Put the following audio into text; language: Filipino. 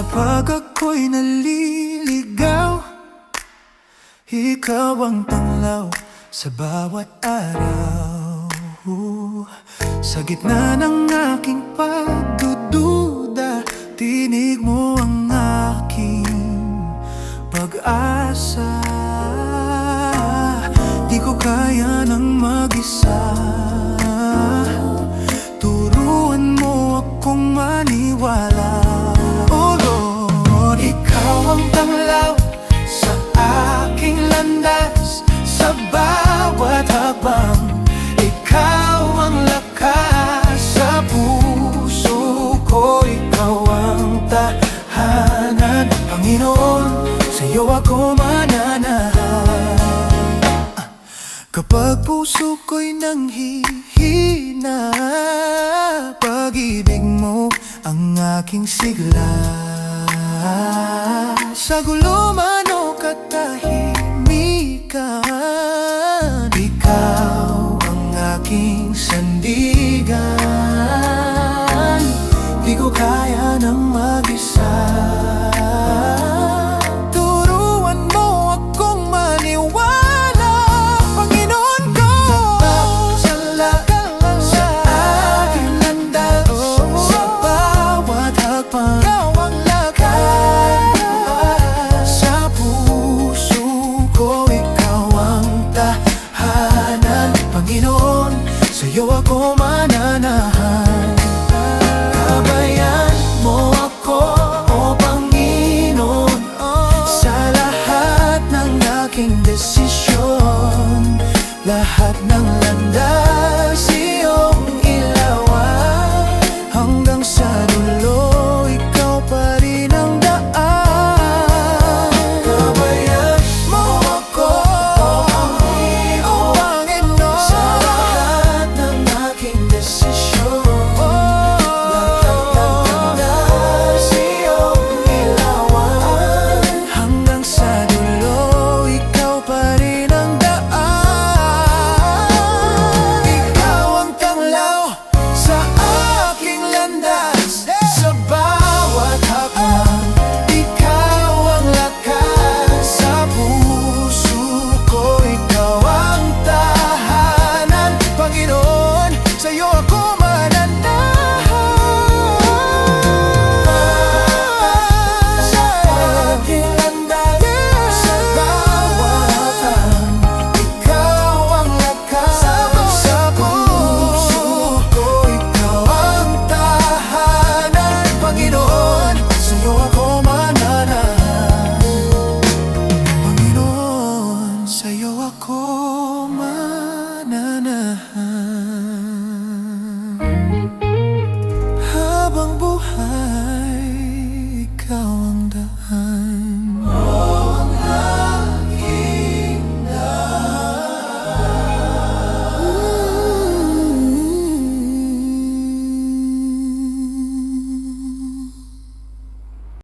Kapag ako'y naliligaw Ikaw ang tanglaw sa bawat araw. Sa gitna ng aking pagdududa Tinig mo ang aking pag-asa. Di ko kaya ng mag-isa. Turuan mo akong maniwala Panginoon, sa iyo ako mananahan Kapag puso ko'y nanghihina Pag-ibig mo ang aking sigla. Sa gulo man o katahimikan よはま